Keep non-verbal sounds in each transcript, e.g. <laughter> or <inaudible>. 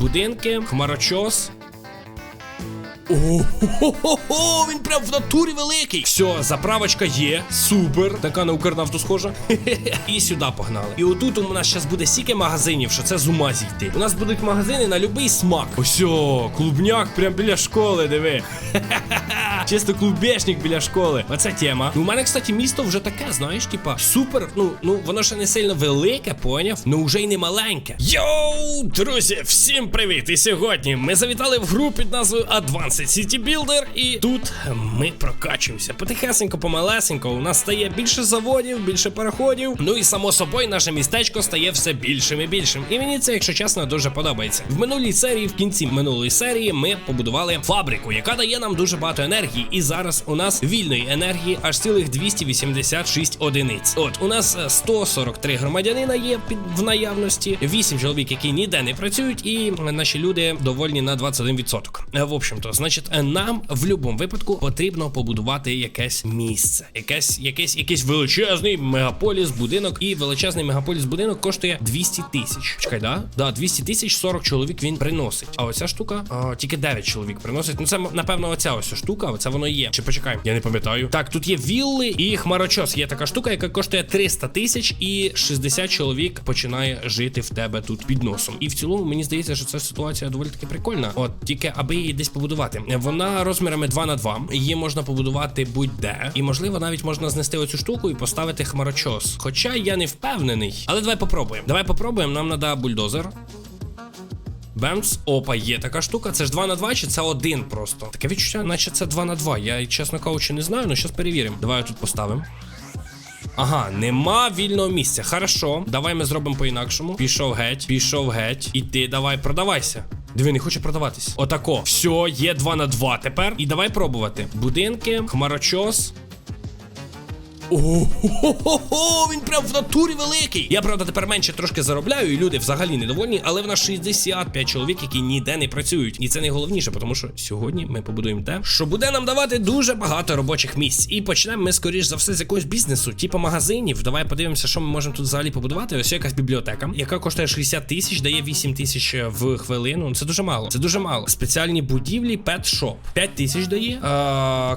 будинки, хмарочос. Ого, він прям в натурі великий. Все, заправочка є. Супер. Така на Укрнафту схожа. <laughs> І сюди погнали. І отут у нас зараз буде стільки магазинів, що це з ума зійти. У нас будуть магазини на будь-який смак. Ось, клубняк прям біля школи, диви. <laughs> Чисто клубешник біля школи. Оце тема. Ну, у мене, кстати, місто вже таке, знаєш, типа, супер. Ну, ну, воно ще не сильно велике, поняв? Ну вже й не маленьке. Йоу, друзі, всім привіт! І сьогодні ми завітали в гру під назвою Advanced City Builder, і тут ми прокачуємося. Потихесенько, помалесенько. У нас стає більше заводів, більше переходів. Ну і само собою, наше містечко стає все більшим і більшим. І мені це, якщо чесно, дуже подобається. В минулій серії, в кінці минулої серії, ми побудували фабрику, яка дає нам дуже багато енергії. І зараз у нас вільної енергії аж цілих 286 одиниць. От у нас е, 143 громадянина є під в наявності, 8 чоловік, які ніде не працюють, і наші люди довольні на 21%. Е, В общем-то, значить, е, нам в будь-якому випадку потрібно побудувати якесь місце, якесь, якесь, якийсь величезний мегаполіс, будинок, і величезний мегаполіс будинок коштує 200 тисяч. Чекай, да? Да, 200 тисяч 40 чоловік він приносить. А оця штука а, тільки 9 чоловік приносить. Ну це напевно оця ось штука, оце воно є. Чи почекай, я не пам'ятаю. Так, тут є вілли і хмарочос. Є така штука, яка коштує 300 тисяч, і 60 чоловік починає жити в тебе тут під носом. І в цілому мені здається, що ця ситуація доволі таки прикольна. От тільки аби її десь побудувати. Вона розмірами 2 на 2 Її можна побудувати будь-де. І можливо навіть можна знести оцю штуку і поставити хмарочос. Хоча я не впевнений. Але давай попробуємо. Давай попробуємо. Нам треба бульдозер. Бемс, опа, є така штука. Це ж 2 на 2 чи це один просто? Таке відчуття, наче це 2 на 2. Я, чесно кажучи, не знаю, але зараз перевіримо. Давай тут поставимо. Ага, нема вільного місця. Хорошо, давай ми зробимо по-інакшому. Пішов геть, пішов геть. І ти давай продавайся. Диви, не хоче продаватись. Отако. Все, є 2 на 2 тепер. І давай пробувати. Будинки, хмарочос. Ого, він прям в натурі великий. Я правда тепер менше трошки заробляю, і люди взагалі недовольні, але в нас 65 чоловік, які ніде не працюють. І це найголовніше, тому що сьогодні ми побудуємо те, що буде нам давати дуже багато робочих місць. І почнемо ми, скоріш за все, з якогось бізнесу, типу магазинів. Давай подивимося, що ми можемо тут взагалі побудувати. Ось якась бібліотека, яка коштує 60 тисяч, дає 8 тисяч в хвилину. Це дуже мало. Це дуже мало. Спеціальні будівлі, пет-шоп. 5 тисяч дає.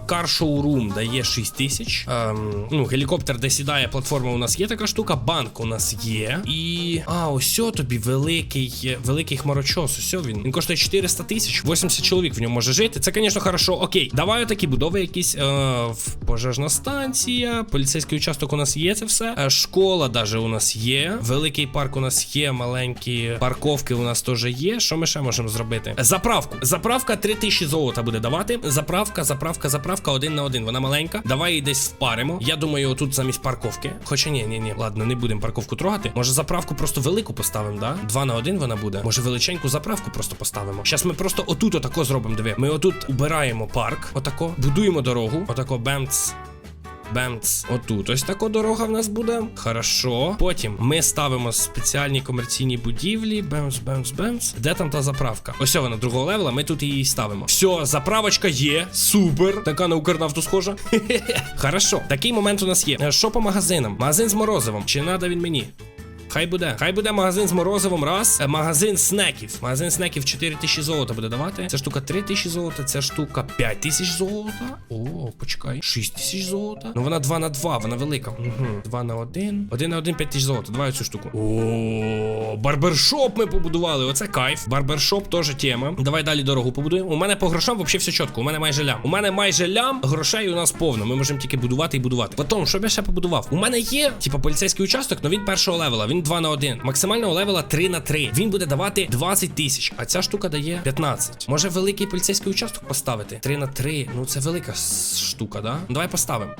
Кар-шоурум дає 6 тисяч. Ем, ну, гелікоптер, де сідає платформа, у нас є така штука. Банк у нас є. І. А, ось тобі великий, великий хмарочос. Ось він. Він коштує 400 тисяч, 80 чоловік в ньому може жити. Це, звісно, хорошо. Окей, давай такі будови якісь. Е, пожежна станція, поліцейський участок у нас є це все. Е, школа даже у нас є. Великий парк у нас є, маленькі парковки у нас теж є. Що ми ще можемо зробити? Заправку. Заправка 3000 золота буде давати. Заправка, заправка, заправка один на один. Вона маленька. Давай її десь впаримо. Я думаю, отут замість парковки. Хоча ні, ні, ні. Ладно, не будемо парковку трогати. Може заправку просто велику поставимо, да? Два на один вона буде. Може величеньку заправку просто поставимо. Щас ми просто отут отако зробимо. Диви. Ми отут убираємо парк. Отако. Будуємо дорогу. Отако бемц. Бемц, отут ось така дорога в нас буде. Хорошо. Потім ми ставимо спеціальні комерційні будівлі. Бемц, бемц, бемц. Де там та заправка? Ось вона другого левела. Ми тут її ставимо. Все, заправочка є. Супер. Така на Укрнафту схожа. <laughs> Хорошо. Такий момент у нас є. Е, Що по магазинам? Магазин з морозивом. Чи надо він мені? Хай буде. Хай буде магазин з морозивом. Раз. Е, Магазин снеків. Магазин снеків 4 тисячі золота буде давати. Ця штука 3 тисячі золота, ця штука 5 тисяч золота. О, почекай. 6 тисяч золота. Ну вона 2 на 2, вона велика. Угу. 2 на 1. 1 на 1, 5 тисяч золота. Давай цю штуку. О, барбершоп ми побудували. Оце кайф. Барбершоп теж тема. Давай далі дорогу побудуємо. У мене по грошам взагалі все чітко. У мене майже лям. У мене майже лям. Грошей у нас повно. Ми можемо тільки будувати і будувати. Потім, що я ще побудував? У мене є, типа, поліцейський участок, але він першого левела. Він 2 на 1. Максимального левела 3 на 3. Він буде давати 20 тисяч, а ця штука дає 15. Може великий поліцейський участок поставити? 3 на 3. Ну це велика штука, да? Давай поставимо.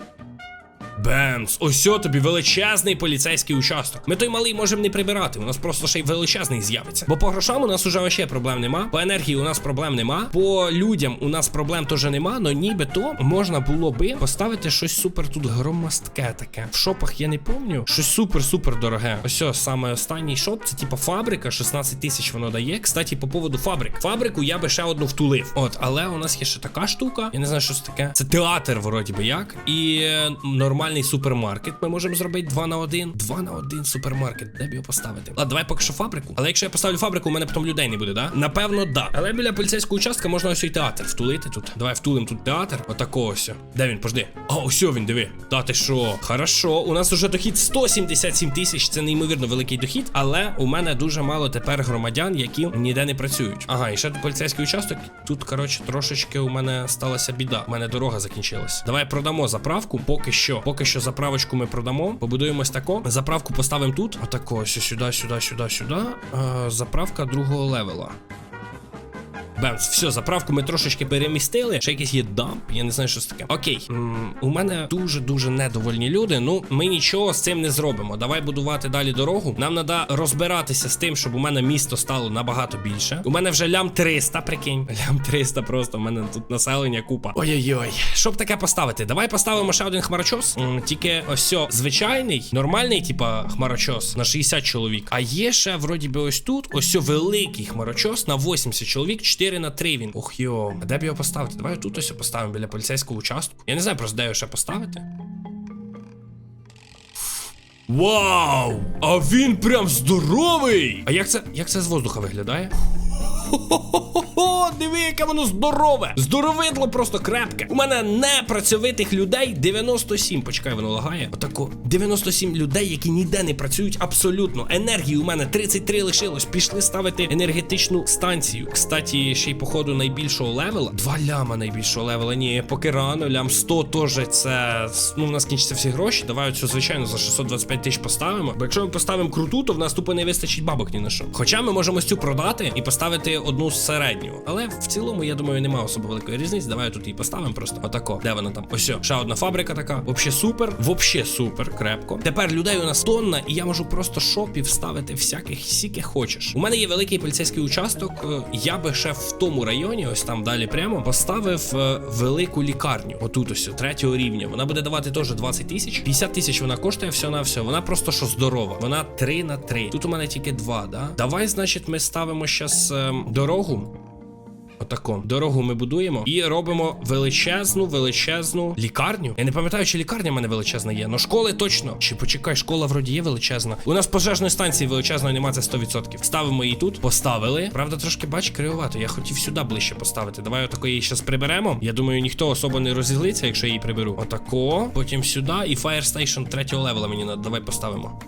Бемс, ось тобі величезний поліцейський участок. Ми той малий можемо не прибирати. У нас просто ще й величезний з'явиться. Бо по грошам у нас уже ще проблем нема. По енергії у нас проблем нема. По людям у нас проблем теж нема. Но нібито можна було би поставити щось супер тут громоздке таке. В шопах я не помню. Щось супер-супер дороге. Ось саме останній шоп. Це типа фабрика. 16 тисяч воно дає. Кстати, по поводу фабрик. Фабрику я би ще одну втулив. От, але у нас є ще така штука. Я не знаю, що це таке. Це театр, вроді би як. І е, нормально. Нормальний супермаркет. Ми можемо зробити 2 на 1. 2 на 1 супермаркет. Де б його поставити? Ладно, давай поки що фабрику. Але якщо я поставлю фабрику, у мене потім людей не буде, да? Напевно, да. Але біля поліцейського участка можна ось і театр втулити тут. Давай втулим тут театр. Отакого ось. Де він? Пожди. А, ось він, диви. Та ти що? Хорошо. У нас уже дохід 177 тисяч. Це неймовірно великий дохід. Але у мене дуже мало тепер громадян, які ніде не працюють. Ага, і ще поліцейський участок. Тут, коротше, трошечки у мене сталася біда. У мене дорога закінчилась. Давай продамо заправку. Поки що. Поки що заправочку ми продамо. Побудуємось тако. Заправку поставимо тут. Отако, ось сюди, сюди, сюди, сюди. Е, заправка другого левела. Бемс, все, заправку ми трошечки перемістили. Ще якийсь є дамп, я не знаю, що це таке. Окей, м, у мене дуже-дуже недовольні люди. Ну, ми нічого з цим не зробимо. Давай будувати далі дорогу. Нам треба розбиратися з тим, щоб у мене місто стало набагато більше. У мене вже лям 300, прикинь. <laughs> Лям 300 просто. У мене тут населення купа. Ой-ой-ой. Щоб таке поставити? Давай поставимо ще один хмарочос. М, Тільки ось звичайний, нормальний, типа хмарочос на 60 чоловік. А є ще, вроді би, ось тут, ось великий хмарочос на 80 чоловік, 4 на 3 він. Ох йо. А де б його поставити? Давай тут ось поставимо біля поліцейського участку. Я не знаю просто, де його ще поставити. Вау! А він прям здоровий! А як це, як це з воздуха виглядає? Диви, яке воно здорове! Здоровидло просто крепке. У мене непрацьовитих людей 97. Почекай, воно лагає. Отако 97 людей, які ніде не працюють абсолютно. Енергії у мене 33 лишилось. Пішли ставити енергетичну станцію. Кстати, ще й походу найбільшого левела. Два ляма найбільшого левела. Ні, поки рано, лям 100 теж це. Ну, в нас кінчаться всі гроші. Давай оцю, звичайно, за 625 тисяч поставимо. Бо якщо ми поставимо круту, то в нас тупо не вистачить бабок ні на що. Хоча ми можемо цю продати і поставити одну середню. Але в цілому, я думаю, немає особо великої різниці. Давай тут її поставимо просто. Отако. Де вона там? Ось, ще одна фабрика така. Вообще супер. Вообще супер, крепко. Тепер людей у нас тонна, і я можу просто шопів ставити всяких сіки хочеш. У мене є великий поліцейський участок. е, Я би ще в тому районі, ось там далі прямо, поставив е, велику лікарню. Отут ось третього рівня. Вона буде давати теж 20 тисяч. 50 тисяч вона коштує все на все. Вона просто що здорова. Вона 3 на 3. Тут у мене тільки 2, да? Давай, значить, ми ставимо зараз дорогу. Отако. Дорогу ми будуємо і робимо величезну, величезну лікарню. Я не пам'ятаю, чи лікарня в мене величезна є. но школи точно. Чи почекай, школа вроді є величезна. У нас пожежної станції величезної немає, це 100%. Ставимо її тут, поставили. Правда, трошки бач, кривувато. Я хотів сюди ближче поставити. Давай отако її зараз приберемо. Я думаю, ніхто особо не розізлиться, якщо я її приберу. Отако. Потім сюди. І Fire Station третього левела мені надо. Давай поставимо.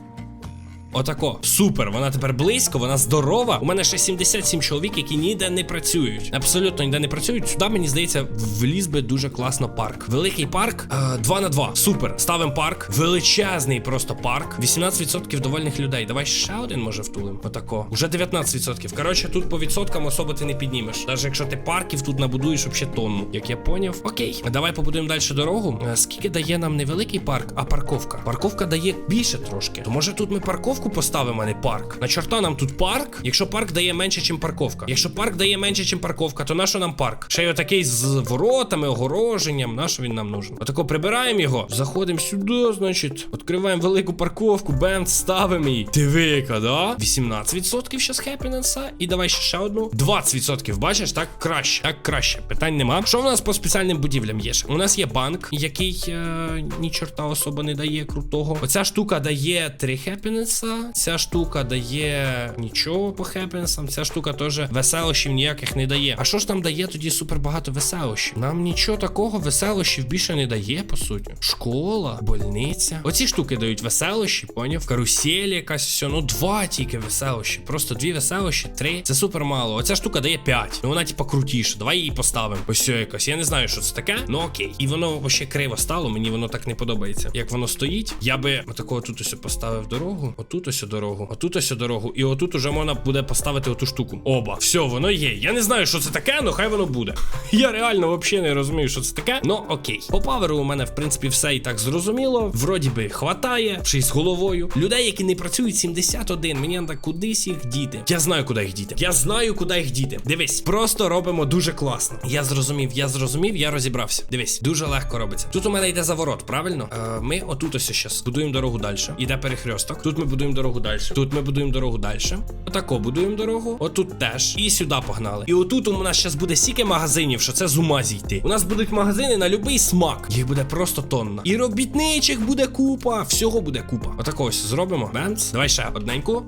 Отако, супер, вона тепер близько, вона здорова. У мене ще 77 чоловік, які ніде не працюють. Абсолютно ніде не працюють. Сюди, мені здається, вліз би дуже класно парк. Великий парк, е, 2 на 2. Супер. Ставимо парк. Величезний просто парк. 18% довольних людей. Давай ще один може втулим. Отако. Уже 19%. Коротше, тут по відсоткам особо ти не піднімеш. Навіть якщо ти парків тут набудуєш вообще тонну. Як я поняв. Окей, давай побудуємо далі дорогу. Е, Скільки дає нам не великий парк, а парковка. Парковка дає більше трошки. То може тут ми парковку поставимо, а не парк. На чорта нам тут парк, якщо парк дає менше, ніж парковка. Якщо парк дає менше, ніж парковка, то на що нам парк? Ще й отакий з воротами, огороженням. На що він нам нужен? Отако прибираємо його, заходимо сюди, значить, відкриваємо велику парковку, бем, ставимо її. Диви, яка, да? 18% зараз хеппіненса. І давай ще ще одну. 20%. Бачиш, так краще. Так краще. Питань нема. Що в нас по спеціальним будівлям є? У нас є банк, який е, ні чорта особо не дає крутого. Оця штука дає 3 хеппіненса. Ця штука дає нічого по хеппінсам. Ця штука теж веселощів ніяких не дає. А що ж нам дає тоді супер багато веселощів? Нам нічого такого веселощів більше не дає, по суті. Школа, больниця. Оці штуки дають веселощі, поняв? Карусель якась все. Ну два тільки веселощі. Просто дві веселощі, три. Це супер мало. Оця штука дає 5. Ну вона типа крутіша. Давай її поставимо. Ось якось. Я не знаю, що це таке. Ну окей. І воно вообще криво стало. Мені воно так не подобається. Як воно стоїть, я би отакого тут ось поставив дорогу. Отут ось дорогу. Отут ось дорогу. І отут уже можна буде поставити оту штуку. Оба. Все, воно є. Я не знаю, що це таке, але хай воно буде. <laughs> Я реально взагалі не розумію, що це таке. Ну окей. По паверу у мене, в принципі, все і так зрозуміло. Вроді би хватає, й з головою. Людей, які не працюють 71. Мені треба кудись їх діти. Я знаю, куди їх діти. Я знаю, куди їх діти. Дивись, просто робимо дуже класно. Я зрозумів, я зрозумів, я розібрався. Дивись, дуже легко робиться. Тут у мене йде заворот, правильно? Е, ми отут ось зараз будуємо дорогу далі. Іде перехресток. Тут ми будуємо будуємо дорогу далі. Тут ми будуємо дорогу далі. Отако будуємо дорогу. Отут теж. І сюди погнали. І отут у нас зараз буде стільки магазинів, що це з ума зійти. У нас будуть магазини на будь-який смак. Їх буде просто тонна. І робітничих буде купа. Всього буде купа. Отако ось зробимо. Бенц. Давай ще одненьку.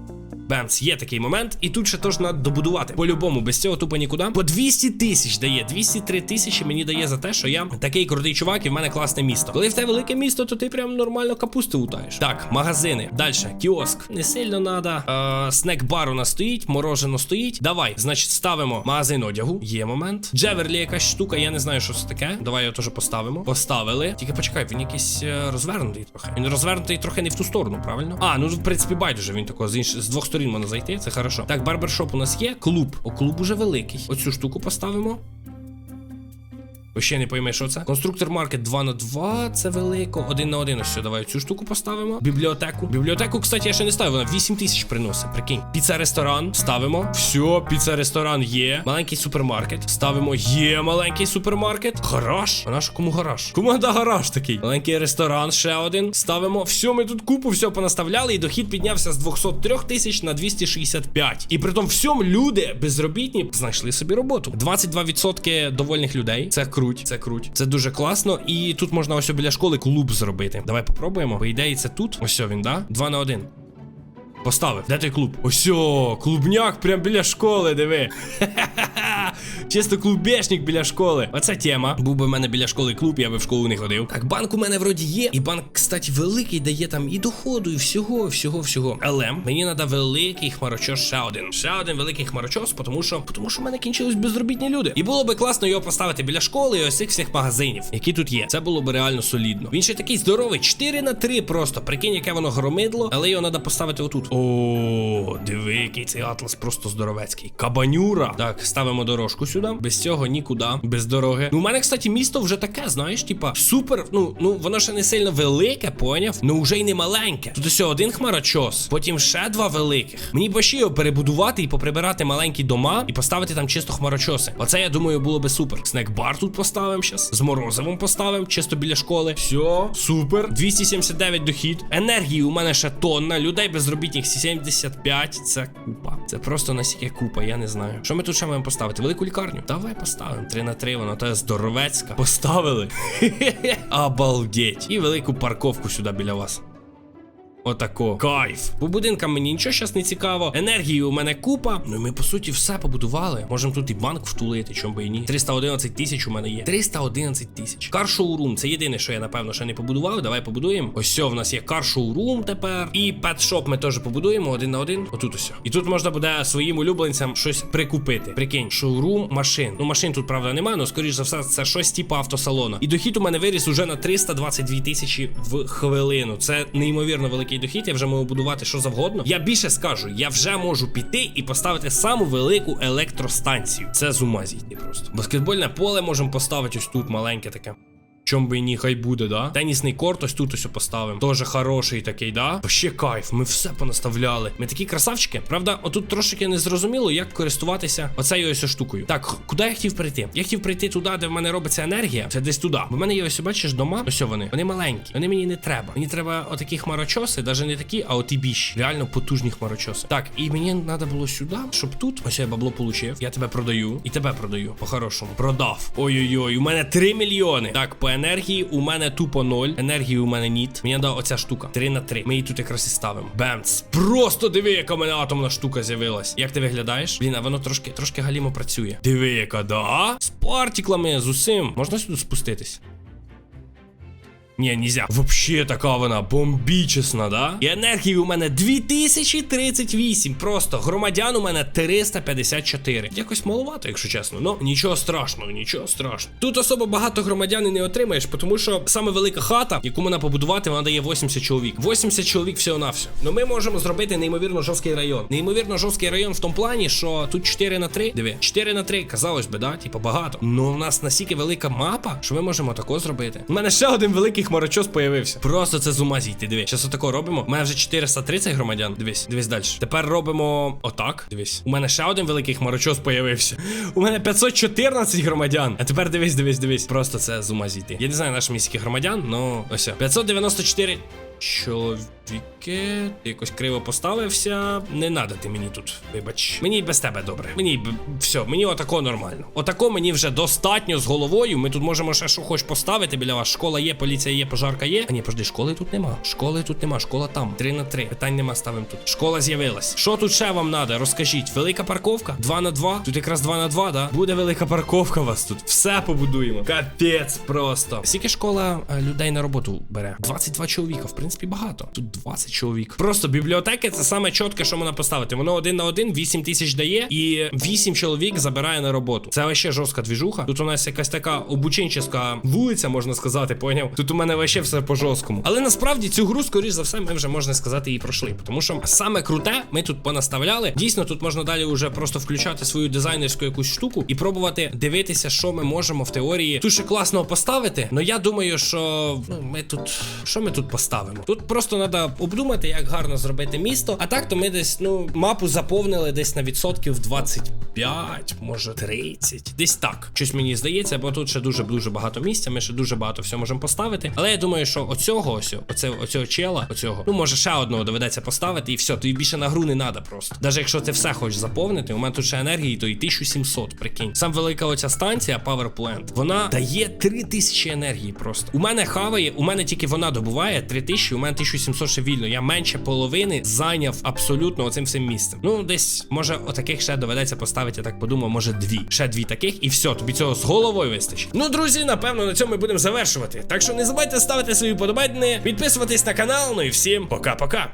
Бемц, є такий момент, і тут ще теж треба добудувати. По-любому, без цього тупо нікуди. По 200 тисяч дає. 203 тисячі мені дає за те, що я такий крутий чувак, і в мене класне місто. Коли в тебе велике місто, то ти прям нормально капусти утаєш. Так, магазини. Далі, кіоск. Не сильно. Е, снек-бар у нас стоїть, морожено стоїть. Давай, значить, ставимо магазин одягу. Є момент. Джеверлі якась штука, я не знаю, що це таке. Давай його теж поставимо. Поставили. Тільки почекай, він якийсь е, розвернутий трохи. Він розвернутий трохи не в ту сторону, правильно? А, ну в принципі, байдуже він такого з інш... з двох сторін зайти, це хорошо. Так, барбершоп у нас є. Клуб. О, клуб уже великий. Оцю штуку поставимо. Ще не пойме, що це. Конструктор маркет 2 на 2 це велико. 1 на 1 ось все, давай цю штуку поставимо. Бібліотеку. Бібліотеку, кстати, я ще не ставив, вона 8 тисяч приносить. Прикинь. Піца-ресторан. Ставимо. Все, піца-ресторан є. Маленький супермаркет. Ставимо. Є маленький супермаркет. Гараж. А наш кому гараж? Кому да гараж такий? Маленький ресторан, ще один. Ставимо. Все, ми тут купу все понаставляли, і дохід піднявся з 203 тисяч на 265. І при тому всьому люди безробітні знайшли собі роботу. 22% довольних людей. Це круть. Це круть. Це дуже класно. І тут можна ось біля школи клуб зробити. Давай попробуємо. По ідеї, це тут. Ось він, да? Два на 1. Поставив. Де той клуб? Ось, клубняк прям біля школи, диви. <laughs> Чисто клубешник біля школи. Оце тема. Був би в мене біля школи клуб, я би в школу не ходив. Так, банк у мене вроді є. І банк, кстати, великий дає там і доходу, і всього, всього, всього. Але мені треба великий хмарочос ще один. Ще один великий хмарочос, тому що, тому що в мене кінчились безробітні люди. І було би класно його поставити біля школи і ось цих всіх магазинів, які тут є. Це було б реально солідно. Він ще такий здоровий, 4 на 3 просто. Прикинь, яке воно громидло, але його треба поставити отут. О, диви, який цей атлас просто здоровецький. Кабанюра. Так, ставимо дорожку сюди. Без цього нікуди, без дороги. Ну, у мене, кстати, місто вже таке, знаєш, типа, супер. Ну, ну воно ще не сильно велике, поняв? Ну вже й не маленьке. Тут ось один хмарочос, потім ще два великих. Мені б ще його перебудувати і поприбирати маленькі дома і поставити там чисто хмарочоси. Оце я думаю було би супер. Снек-бар тут поставимо щас. З морозивом поставимо, чисто біля школи. Все, супер. 279 дохід. Енергії у мене ще тонна. Людей безробітних 75. Це купа. Це просто настільки купа, я не знаю. Що ми тут ще маємо поставити? Велику лікарню? Давай поставимо. 3 на 3, вона та здоровецька. Поставили. <laughs> Обалдеть. І велику парковку сюди біля вас. Отако. Кайф. По будинкам мені нічого зараз не цікаво. Енергії у мене купа. Ну і ми по суті все побудували. Можемо тут і банк втулити, чому би і ні. 311 тисяч у мене є. 311 тисяч. Кар-шоурум. Це єдине, що я напевно ще не побудував. Давай побудуємо. Ось все, в нас є кар-шоурум тепер. І пет-шоп ми теж побудуємо один на один. Отут ось. І тут можна буде своїм улюбленцям щось прикупити. Прикинь, шоурум машин. Ну машин тут правда немає, але скоріш за все, це щось типу автосалона. І дохід у мене виріс уже на 322 тисячі в хвилину. Це неймовірно великий дохід. Я вже можу будувати що завгодно. Я більше скажу, я вже можу піти і поставити саму велику електростанцію. Це з ума просто. Баскетбольне поле можемо поставити ось тут маленьке таке. Чом би ні, хай буде, да? Тенісний корт ось тут ось поставимо. Тоже хороший такий, да? Ще кайф, ми все понаставляли. Ми такі красавчики. Правда, отут трошки не зрозуміло, як користуватися оцею ось штукою. Так, куди я хотів прийти? Я хотів прийти туди, де в мене робиться енергія. Це десь туди. Бо в мене є ось, бачиш, дома. Ось вони. Вони маленькі. Вони мені не треба. Мені треба отакі хмарочоси, навіть не такі, а от і більші. Реально потужні хмарочоси. Так, і мені треба було сюди, щоб тут. Ось я бабло получив. Я тебе продаю. І тебе продаю. По-хорошому. Продав. Ой-ой-ой, у мене 3 мільйони. Так, по енергії у мене тупо 0. Енергії у мене ніт. Мені дала оця штука. 3 на 3. Ми її тут якраз і ставимо. Бемц. Просто диви, яка в мене атомна штука з'явилась. Як ти виглядаєш? Блін, а воно трошки трошки галімо працює. Диви, яка, да? З партіклами, з усім. Можна сюди спуститись? Ні, нельзя. Вообще така вона бомбічесна, да? І енергії у мене 2038. Просто громадян у мене 354. Якось маловато, якщо чесно. Ну, нічого страшного, нічого страшного. Тут особо багато громадян і не отримаєш, тому що саме велика хата, яку можна побудувати, вона дає 80 чоловік. 80 чоловік всього на все. Ну ми можемо зробити неймовірно жорсткий район. Неймовірно жорсткий район в тому плані, що тут 4 на 3. Диви, 4 на 3, казалось би, да, типу багато. Ну у нас настільки велика мапа, що ми можемо тако зробити. У мене ще один великий хмарочос появився. Просто це з ума зійти. Диви. Зараз отако робимо. У мене вже 430 громадян. Дивись, дивись далі. Тепер робимо отак. Дивись. У мене ще один великий хмарочос появився. У мене 514 громадян. А тепер дивись, дивись, дивись. Просто це з ума зійти. Я не знаю, наш міських громадян, ну ось. 594. Чоловіки. Ти якось криво поставився. Не надо ти мені тут. Вибач. Мені без тебе добре. Мені все, мені отако нормально. Отако мені вже достатньо з головою. Ми тут можемо ще що хоч поставити біля вас. Школа є, поліція є, пожарка є. А ні, пожди, школи тут нема. Школи тут нема, школа там. Три на три. Питань нема, ставимо тут. Школа з'явилась. Що тут ще вам надо? Розкажіть. Велика парковка? Два на два? Тут якраз два на два, да? Буде велика парковка вас тут. Все побудуємо. Капець просто. Скільки школа е, людей на роботу бере? 22 чоловіка, в принципі, багато. Тут 20 чоловік. Просто бібліотеки це саме чітке, що можна поставити. Воно один на один, 8 тисяч дає, і 8 чоловік забирає на роботу. Це вообще жорстка двіжуха. Тут у нас якась така обученческа вулиця, можна сказати, поняв? Тут у мене вообще все по жорсткому. Але насправді цю гру, скоріш за все, ми вже можна сказати і пройшли. Тому що саме круте, ми тут понаставляли. Дійсно, тут можна далі вже просто включати свою дизайнерську якусь штуку і пробувати дивитися, що ми можемо в теорії тут ще класного поставити. Но я думаю, що ну, ми тут. Що ми тут поставимо? Тут просто треба обдумати, як гарно зробити місто. А так то ми десь, ну, мапу заповнили десь на відсотків 25, може 30. Десь так. Щось мені здається, бо тут ще дуже дуже багато місця. Ми ще дуже багато всього можемо поставити. Але я думаю, що оцього ось, оце, оцього чела, оцього, ну може ще одного доведеться поставити, і все, тобі більше на гру не треба просто. Навіть якщо ти все хочеш заповнити, у мене тут ще енергії, то і 1700, прикинь. Сам велика оця станція Power Plant, вона дає 3000 енергії просто. У мене хаває, у мене тільки вона добуває 3000, у мене 1700 ще вільно. Я менше половини зайняв абсолютно оцим всім місцем. Ну, десь, може, отаких ще доведеться поставити, я так подумав, може дві. Ще дві таких, і все, тобі цього з головою вистачить. Ну, друзі, напевно, на цьому ми будемо завершувати. Так що не забувайте ставити свої подобайни, підписуватись на канал. Ну і всім пока-пока.